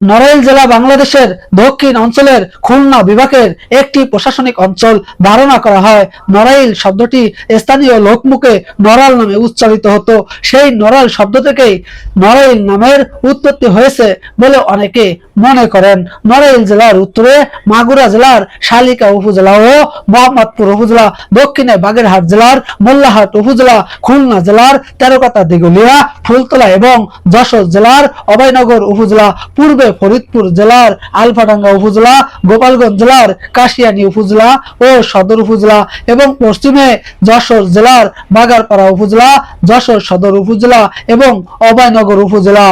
নড়াইল জেলা বাংলাদেশের দক্ষিণ অঞ্চলের খুলনা বিভাগের একটি প্রশাসনিক অঞ্চল ধারণা করা হয়, নড়াইল শব্দটি স্থানীয় লোকমুখে নড়াল নামে উচ্চারিত হতো। সেই নড়াল শব্দ থেকেই নড়াইল নামের উৎপত্তি হয়েছে বলে অনেকে মনে করেন। নড়াইল জেলার উত্তরে মাগুরা জেলার শালিকা উপজেলা ও মোহাম্মদপুর উপজেলা, দক্ষিণে বাগেরহাট জেলার মোল্লাহাট উপজেলা, খুলনা জেলার তেরোকাতা দিগুলিয়া ফুলতলা এবং যশোর জেলার অভয়নগর উপজেলা, পূর্বে ফরিদপুর জেলার আলফাডাঙ্গা উপজেলা, গোপালগঞ্জ জেলার কাশিয়ানী উপজেলা ও সদর উপজেলা এবং পশ্চিমে যশোর জেলার বাগারপাড়া উপজেলা, যশোর সদর উপজেলা এবং অভয়নগর উপজেলা।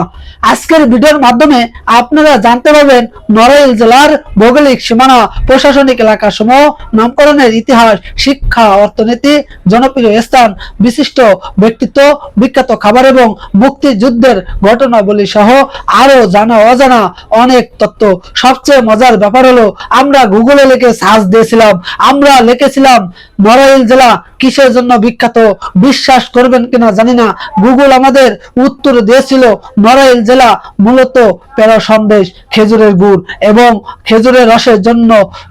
আজকের ভিডিওর মাধ্যমে আপনারা জানতে পারবেন নড়াইল জেলার ভৌগোলিক সীমানা, প্রশাসনিক এলাকা সমূহ নামকরণের ইতিহাস, শিক্ষা, অর্থনীতি, জনপ্রিয় স্থান, বিশিষ্ট ব্যক্তিত্ব, বিখ্যাত খাবার এবং মুক্তিযুদ্ধের ঘটনাবলী সহ আরও জানা অজানা অনেক তথ্য সবচেয়ে মজার ব্যাপার হলো, আমরা গুগলে লিখে সার্চ দিয়েছিলাম, আমরা লিখেছিলাম নড়াইল জেলা কিসের জন্য বিখ্যাত? বিশ্বাস করবেন কিনা জানি না। গুগল আমাদের উত্তর দিয়েছিল নড়াইল জেলা মূলত পেরা সন্দেশ, খেজুরের গুড় এবং খেজুরের রসের জন্য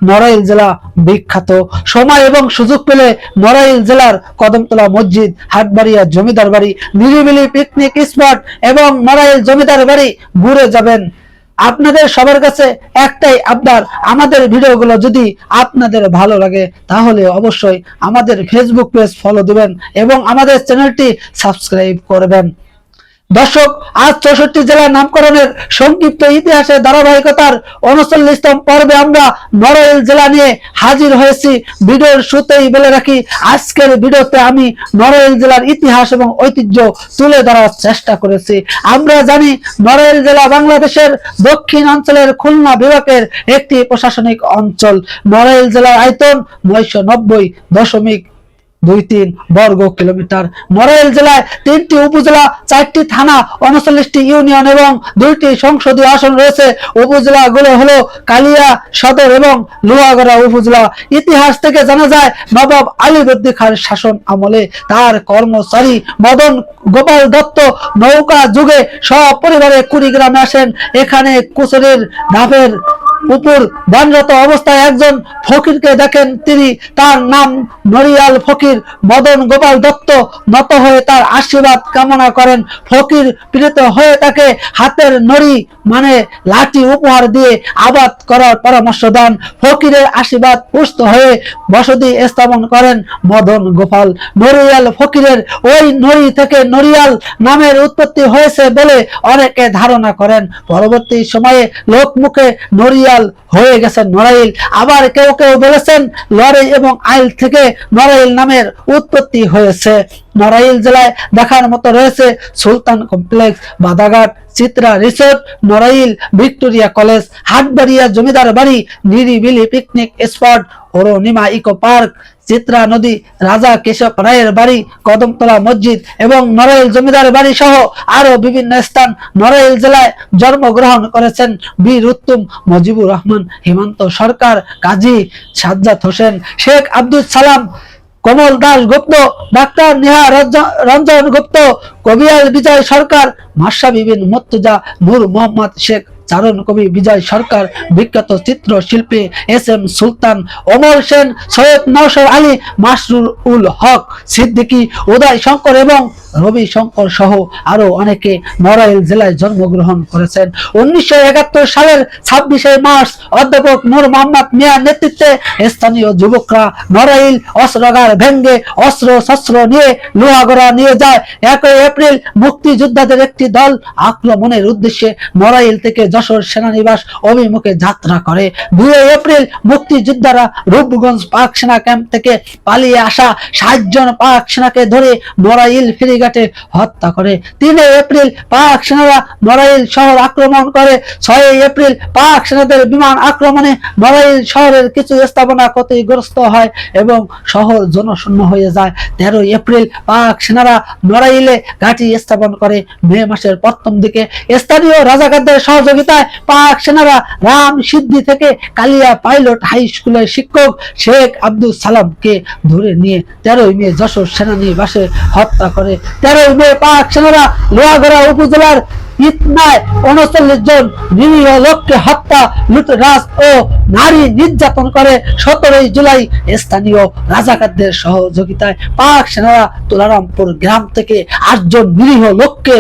নড়াইল জেলা বিখ্যাত। সময় এবং সুযোগ পেলে নড়াইল জেলার কদমতলা মসজিদ, হাটবাড়িয়া জমিদার বাড়ি, নিরিবিলি পিকনিক স্পট এবং নড়াইল জমিদার বাড়ি ঘুরে যাবেন। আপনাদের সবার কাছে একটাই আবদার, আমাদের ভিডিওগুলো যদি আপনাদের ভালো লাগে, তাহলে অবশ্যই আমাদের ফেসবুক পেজ ফলো দিবেন এবং আমাদের চ্যানেলটি সাবস্ক্রাইব করবেন। দর্শক, আজ চৌষট্টি জেলার নামকরণের সংক্ষিপ্ত ইতিহাসের ধারাবাহিকতার উনচল্লিশতম পর্বে আমরা নড়াইল জেলা নিয়ে হাজির হয়েছি। ভিডিওর শুরুতেই বলে রাখি, আজকের ভিডিওতে আমি নড়াইল জেলার ইতিহাস এবং ঐতিহ্য তুলে ধরার চেষ্টা করেছি। আমরা জানি, নড়াইল জেলা বাংলাদেশের দক্ষিণ অঞ্চলের খুলনা বিভাগের একটি প্রশাসনিক অঞ্চল। নড়াইল জেলার আয়তন নয়শো নব্বই দশমিক দুই তিন বর্গ কিলোমিটার। নড়াইল জেলায় তিনটি উপজেলা, চারটি থানা, উনচল্লিশটি ইউনিয়ন এবং দুইটি সংসদীয় আসন রয়েছে। উপজেলাগুলো কালিয়া সদর এবং লোহাগড়া উপজেলা। ইতিহাস থেকে জানা যায়, নবাব আলীবর্দী খান শাসন আমলে তার কর্মচারী মদন গোপাল দত্ত নৌকা যুগে সপরিবারে কুড়িগ্রামে আসেন। এখানে কুচুরির ধাপের উপর দানরত অবস্থায় একজন ফকিরকে দেখেন, তিনি তার নাম নরিয়াল ফকির। মদন গোপাল দত্ত নত হয়ে তার আশীর্বাদ কামনা করেন। ফকির পীড়িত হয়ে তাকে হাতের নড়ি মানে লাঠি উপহার দিয়ে আবাদ করার পরামর্শ দেন। ফকিরের আশীর্বাদ পুষ্ট হয়ে বসতি স্থাপন করেন মদন গোপাল। নরিয়াল ফকিরের ওই নড়ি থেকে নরিয়াল নামের উৎপত্তি হয়েছে বলে অনেকে ধারণা করেন। পরবর্তী সময়ে লোকমুখে নরিয়াল হয়ে গেছে নড়াইল। আবার কেউ কেউ বলেছেন, লড়াই এবং আইল থেকে নড়াইল নামের উৎপত্তি হয়েছে। নড়াইল জেলায় দেখার মতো রয়েছে Sultan complex, Badaghat, Chitra resort, Narail Victoria college, Hatbaria Zamindar Bari, Niribili picnic spot, Arunima eco park Chitra নদী, রাজা কেশব রায়ের বাড়ি, কদমতলা মসজিদ এবং নড়াইল জমিদার বাড়ি সহ আরও বিভিন্ন স্থান নড়াইল জেলায় জন্মগ্রহণ করেছেন বীর উত্তম মজিবুর রহমান, হেমন্ত সরকার, কাজী সাজ্জাদ হোসেন, শেখ আব্দুল সালাম, কমল দাস গুপ্ত, ডাক্তার নেহা রঞ্জন গুপ্ত, কবিয়াল বিজয় সরকার মাসা বিবিন মুর্তজা, নূর মোহাম্মদ শেখ চারণ কবি বিজয় সরকার, বিখ্যাত চিত্রশিল্পী এস এম সুলতান, অমর সেন, সৈয়দ নওশর আলী মাসরুল উল হক, সিদ্দিকী, উদয় শঙ্কর এবং রবি শঙ্কর সহ আরও অনেকে নড়াইল জেলায় জন্মগ্রহণ করেছেন। উনিশশো একাত্তর সালের ছাব্বিশে মার্চ অধ্যাপক নূর মোহাম্মদ মিয়ার নেতৃত্বে স্থানীয় যুবকরা নড়াইল অস্ত্রগার ভেঙ্গে অস্ত্র শস্ত্র নিয়ে লোহাগড়া নিয়ে যায়। একই এপ্রিল মুক্তিযোদ্ধাদের একটি দল আক্রমণের উদ্দেশ্যে নড়াইল থেকে যশোর সেনানিবাস অভিমুখে যাত্রা করে। দুই এপ্রিল মুক্তিযোদ্ধারা রূপগঞ্জ পাক সেনা ক্যাম্প থেকে পালিয়ে আসা ষাট জন পাক সেনাকে ধরে নড়াইল ফেরিঘাটে হত্যা করে। তিন এপ্রিল পাক সেনারা নড়াইল শহর আক্রমণ করে। ছয় এপ্রিল পাক সেনাদের বিমান আক্রমণে নড়াইল শহরের কিছু স্থাপনা ক্ষতিগ্রস্ত হয় এবং শহর জনশূন্য হয়ে যায়। তেরো এপ্রিল পাক সেনারা নড়াইলে ঘাঁটি স্থাপন করে। মে মাসের প্রথম দিকে স্থানীয় রাজাকারদের সহযোগিতায় পাক সেনারা রাম সিদ্ধি থেকে কালিয়া পাইলট হাই স্কুলের শিক্ষক শেখ আব্দুল সালামকে ধরে নিয়ে তেরোই মে যশোর সেনানিবাসে হত্যা করে। তেরোই মে পাক সেনারা লোয়াগড়া উপজেলার ইতনায় উনচল্লিশ জন নিরীহ লোককে হত্যা, লুটরাজ ও নারী নির্যাতন করে সতেরোই জুলাই স্থানীয় রাজাকারদের সহযোগিতায় পাক সেনারা তুলারামপুর গ্রাম থেকে আটজন নিরীহ লোককে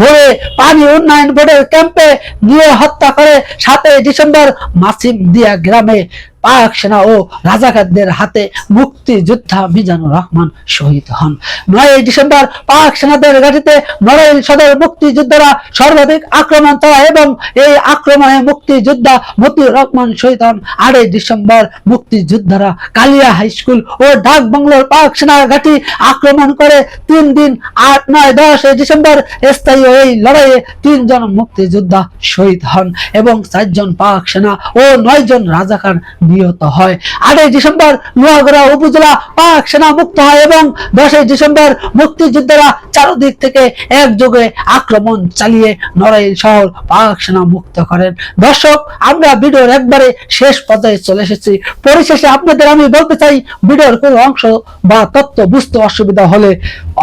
ধরে পানি উন্নয়ন বোর্ডের ক্যাম্পে নিয়ে হত্যা করে সাতই ডিসেম্বর মাসিম দিয়া গ্রামে পাক সেনা ও রাজাকারদের হাতে মুক্তিযোদ্ধা মিজানুর রহমান শহীদ হন। নয় ডিসেম্বর পাক সেনাদের ঘাটিতে নড়াইল সদর মুক্তিযোদ্ধারা সর্বাধিক আক্রমণ চালায় এবং এই আক্রমণে মুক্তিযোদ্ধা মতিউর রহমান শহীদ হন। আটই ডিসেম্বর মুক্তিযোদ্ধারা কালিয়া হাই স্কুল ও ঢাক বাংলোর পাক সেনার ঘাঁটি আক্রমণ করে তিন দিন আট নয় দশ ডিসেম্বর স্থায়ী এই লড়াইয়ে তিনজন মুক্তিযোদ্ধা শহীদ হন এবং চারজন পাক সেনা ও নয় জন রাজাকার নিহত হয়। আটই ডিসেম্বর নোয়াগড়া উপজেলা পাক সেনা মুক্ত হয় এবং দশই ডিসেম্বর মুক্তিযোদ্ধারা চারদিক থেকে একযোগে আক্রমণ চালিয়ে নড়াইল শহর পাক সেনা মুক্ত করেন। দর্শক, আমরা ভিডিওর একবারে শেষ পর্যায়ে চলে এসেছি। পরিশেষে আপনাদের আমি বলতে চাই, ভিডিওর কোনো অংশ বা তথ্য বুঝতে অসুবিধা হলে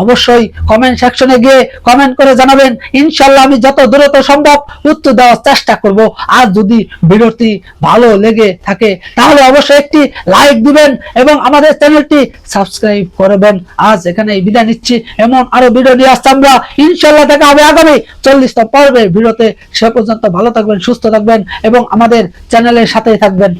অবশ্যই কমেন্ট সেকশনে গিয়ে কমেন্ট করে জানাবেন। ইনশাল্লাহ আমি যত দ্রুত সম্ভব উত্তর দেওয়ার চেষ্টা করব। আর যদি ভিডিওটি ভালো লেগে থাকে, তাহলে অবশ্যই একটি লাইক দিবেন এবং আমাদের চ্যানেলটি সাবস্ক্রাইব করবেন আজ এখানে বিদায় নিচ্ছি। এমন আরও ভিডিও নিয়ে আসছি আমরা। ইনশাল্লাহ দেখা হবে আগামী চল্লিশটা পর্বের ভিডিওতে। সে পর্যন্ত ভালো থাকবেন, সুস্থ থাকবেন এবং আমাদের চ্যানেলের সাথেই থাকবেন।